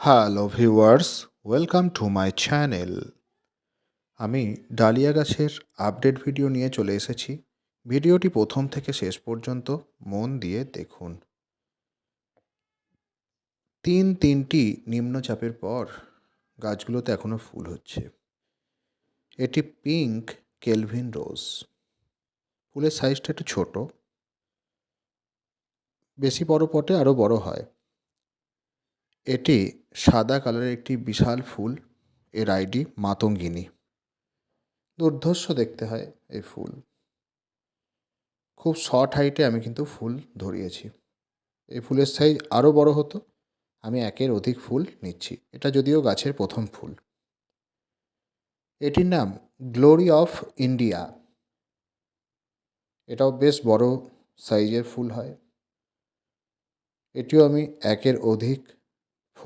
Hello viewers welcome to my channel আমি dahlia গাছের update video নিয়ে চলে এসেছি। ভিডিওটি প্রথম থেকে শেষ পর্যন্ত মন দিয়ে দেখুন। তিন তিনটি নিম্নচাপের পর গাছগুলোতে এখনও ফুল হচ্ছে। এটি পিঙ্ক কেলভিন রোজ ফুলের সাইজটা একটু ছোট। বেশি বড় পটে আরও বড় হয়। এটি সাদা কালারের একটি বিশাল ফুল। এর আইডি মাতঙ্গিনী। দুর্ধর্ষ দেখতে হয় এই ফুল। খুব শর্ট হাইটে আমি কিন্তু ফুল ধরিয়েছি। এই ফুলের সাইজ আরও বড় হতো। আমি একের অধিক ফুল নিচ্ছি। এটা যদিও গাছের প্রথম ফুল। এটির নাম গ্লোরি অফ ইন্ডিয়া। এটাও বেশ বড় সাইজের ফুল হয়। এটিও আমি একের অধিক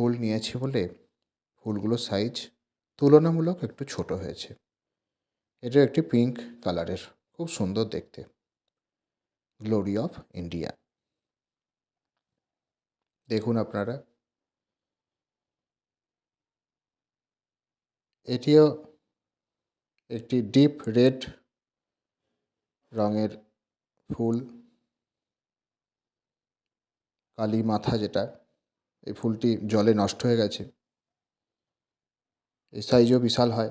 ফুল নিয়েছি বলে ফুলগুলোর সাইজ তুলনামূলক একটু ছোট হয়েছে। এটা একটি পিঙ্ক কালারের খুব সুন্দর দেখতে। গ্লোরি অফ ইন্ডিয়া দেখুন আপনারা। এটিও একটি ডিপ রেড রঙের ফুল। কালী মাথা যেটা। এই ফুলটি জলে নষ্ট হয়ে গেছে। এই সাইজও বিশাল হয়।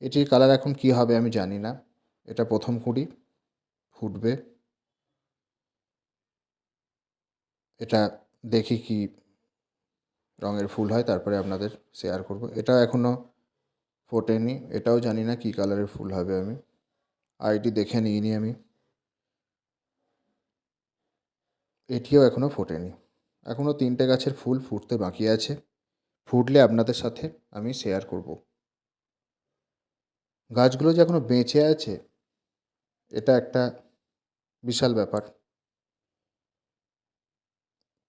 এটির কালার এখন কি হবে আমি জানি না। এটা প্রথম কুড়ি, ফুটবে। এটা দেখি কি রঙের ফুল হয়, তারপরে আপনাদের শেয়ার করব। এটা এখনও ফোটেনি, এটাও জানি না কি কালারের ফুল হবে আমি। আইডি দেখে নিইনি আমি। এটিও এখনও ফোটেনি। এখনও তিনটে গাছের ফুল ফুটতে বাকি আছে। ফুটলে আপনাদের সাথে আমি শেয়ার করব। গাছগুলো যে এখনও বেঁচে আছে, এটা একটা বিশাল ব্যাপার।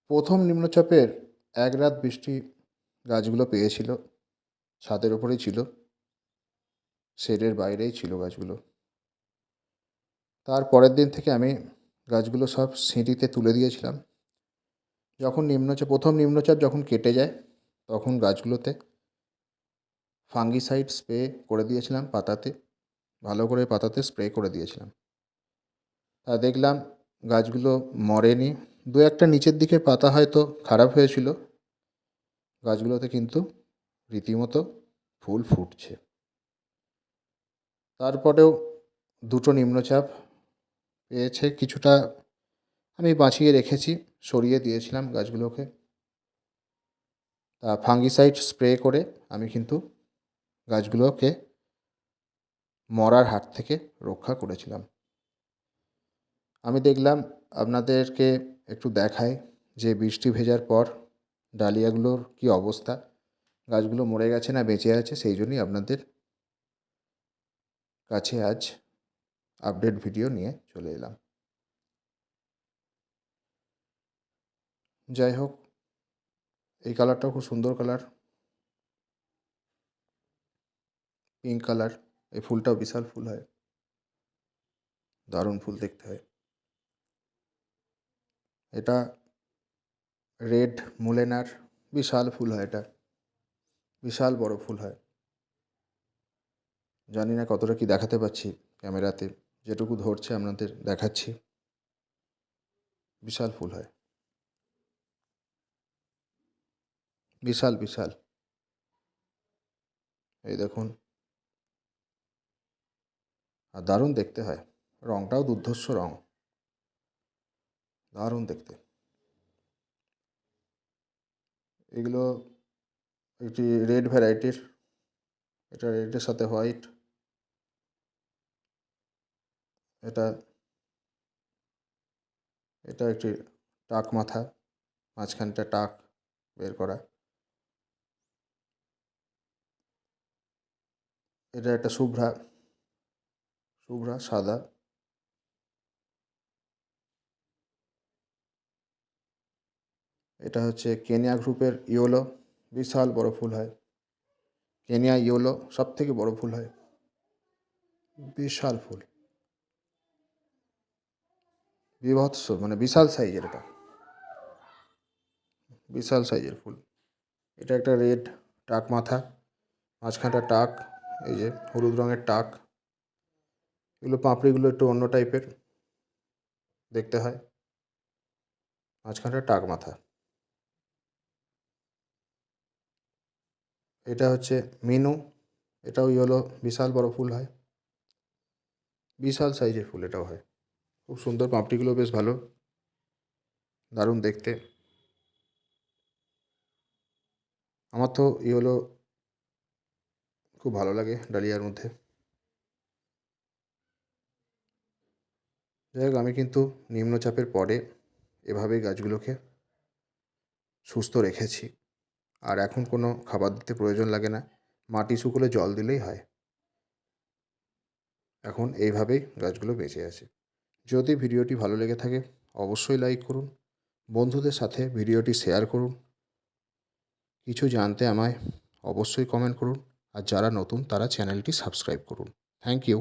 প্রথম নিম্নচাপের এক রাত বৃষ্টি গাছগুলো পেয়েছিল, ছাদের ওপরেই ছিল। শেডের বাইরেই ছিল গাছগুলো। তার পরের দিন থেকে আমি গাছগুলো সব সিঁড়িতে তুলে দিয়েছিলাম। যখন নিম্নচাপ, প্রথম নিম্নচাপ যখন কেটে যায়, তখন গাছগুলোতে ফাঙ্গিসাইড স্প্রে করে দিয়েছিলাম পাতাতে। ভালো করে পাতাতে স্প্রে করে দিয়েছিলাম। তা দেখলাম গাছগুলো মরেনি। দু একটা নিচের দিকে পাতা হয়তো খারাপ হয়েছিল। গাছগুলোতে কিন্তু রীতিমতো ফুল ফুটছে। তারপরেও দুটো নিম্নচাপ পেয়েছে কিছুটা আমি বাঁচিয়ে রেখেছি, সরিয়ে দিয়েছিলাম গাছগুলোকে। তা ফাঙ্গিসাইড স্প্রে করে আমি কিন্তু গাছগুলোকে মরার হাত থেকে রক্ষা করেছিলাম। আমি দেখলাম আপনাদেরকে একটু দেখাই যে বৃষ্টি ভেজার পর ডালিয়াগুলোর কি অবস্থা। গাছগুলো মরে গেছে না বেঁচে আছে, সেই জন্যই আপনাদের কাছে আজ আপডেট ভিডিও নিয়ে চলে এলাম। যাই হোক, এই কালারটাও খুব সুন্দর কালার পিঙ্ক কালার এই ফুলটাও বিশাল ফুল হয়। দারুণ ফুল দেখতে হয়। এটা রেড মুলেনার বিশাল ফুল হয় এটা। বিশাল বড় ফুল হয়। জানি না কতটা কি দেখাতে পাচ্ছি ক্যামেরাতে। যেটুকু ধরছে আপনাদের দেখাচ্ছি। বিশাল ফুল হয়। বিশাল বিশাল। এই দেখুন। আর দারুণ দেখতে হয়। রঙটাও দুর্ধর্ষ রঙ দারুণ দেখতে। এগুলো একটি রেড ভ্যারাইটির। এটা রেডের সাথে হোয়াইট। এটা এটা একটি টাক মাথা, মাঝখানটা টাক বের করা। এটা একটা শুভ্রা শুভ্রা, সাদা। এটা হচ্ছে কেনিয়া গ্রুপের ইয়োলো, বিশাল বড় ফুল হয়। কেনিয়া ইয়োলো সব থেকে বড় ফুল হয়। বিশাল ফুল। বিভৎস মানে বিশাল সাইজের এটা। বিশাল সাইজের ফুল। এটা একটা রেড টাক মাথা, মাঝখানটা টাক, এই যে হলুদ রঙের টাক। এগুলো পাঁপড়িগুলো একটু অন্য টাইপের, দেখতে হয়। মাঝখানটা টাক মাথা। এটা হচ্ছে মিনু, এটাও ইয়েলো, বিশাল বড় ফুল হয়। বিশাল সাইজের ফুল এটাও হয়। খুব সুন্দর পাপড়িগুলো বেশ ভালো। দারুণ দেখতে। আমার তো ই হলো খুব ভালো লাগে ডালিয়ার মধ্যে। যাই হোক, আমি কিন্তু নিম্নচাপের পরে এভাবেই গাছগুলোকে সুস্থ রেখেছি। আর এখন কোনো খাবার দিতে প্রয়োজন লাগে না। মাটি শুকলে জল দিলেই হয়। এখন এইভাবেই গাছগুলো বেঁচে আছে। যদি ভিডিওটি ভালো লেগে থাকে, অবশ্যই লাইক করুন। বন্ধুদের সাথে ভিডিওটি শেয়ার করুন। কিছু জানতে আমায় অবশ্যই কমেন্ট করুন। আর যারা নতুন, তারা চ্যানেলটি সাবস্ক্রাইব করুন। Thank you